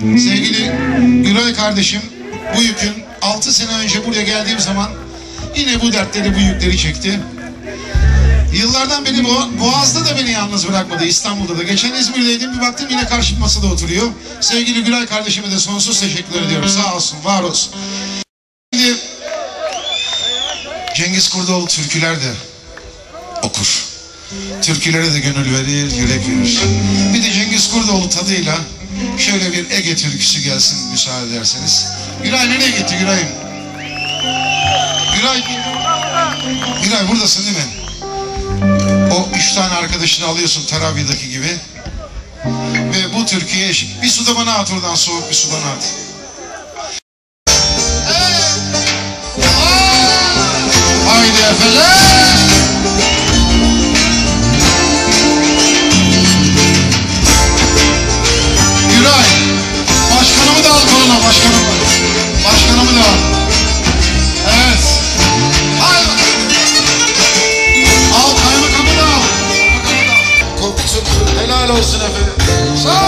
Sevgili Güray kardeşim bu yükün 6 sene önce buraya geldiğim zaman yine bu dertleri bu yükleri çekti. Yıllardan beri Bo- Boğaz'da da beni yalnız bırakmadı İstanbul'da da. Geçen İzmir'deydim bir baktım yine karşı masada oturuyor. Sevgili Güray kardeşime de sonsuz teşekkür ediyorum. Sağ olsun, var olsun. Şimdi Cengiz Kurdoğlu türküler de okur. Türkülere de gönül verir, yürek verir. Bir de Cengiz Kurdoğlu tadıyla şöyle bir Ege türküsü gelsin müsaade ederseniz. Güray nereye gitti Güray'ım? Güray, Güray buradasın değil mi? O üç tane arkadaşını alıyorsun Tarabya'daki gibi. Ve bu türküye eşlik. Bir su da bana at oradan soğuk bir su bana at. Haydi efeler! listen to it. So